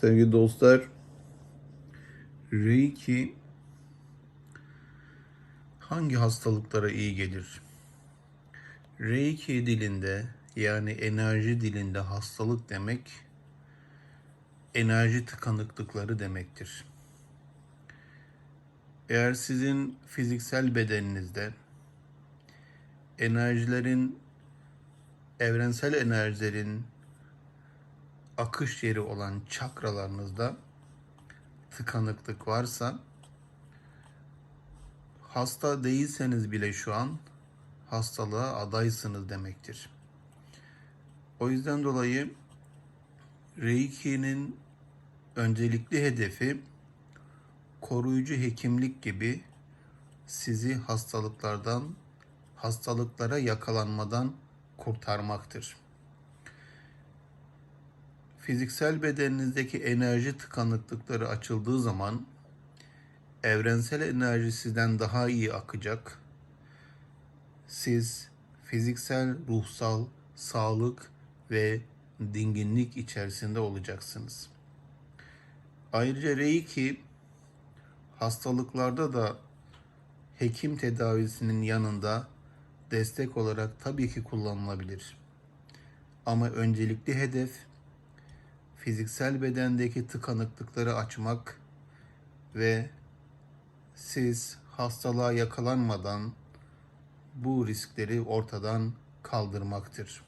Sevgili dostlar, Reiki hangi hastalıklara iyi gelir? Reiki dilinde yani enerji dilinde hastalık demek enerji tıkanıklıkları demektir. Eğer sizin fiziksel bedeninizde enerjilerin evrensel enerjilerin akış yeri olan çakralarınızda tıkanıklık varsa hasta değilseniz bile şu an hastalığa adaysınız demektir. O yüzden dolayı Reiki'nin öncelikli hedefi koruyucu hekimlik gibi sizi hastalıklardan, hastalıklara yakalanmadan kurtarmaktır fiziksel bedeninizdeki enerji tıkanıklıkları açıldığı zaman evrensel enerji sizden daha iyi akacak. Siz fiziksel, ruhsal, sağlık ve dinginlik içerisinde olacaksınız. Ayrıca Reiki hastalıklarda da hekim tedavisinin yanında destek olarak tabii ki kullanılabilir. Ama öncelikli hedef fiziksel bedendeki tıkanıklıkları açmak ve siz hastalığa yakalanmadan bu riskleri ortadan kaldırmaktır.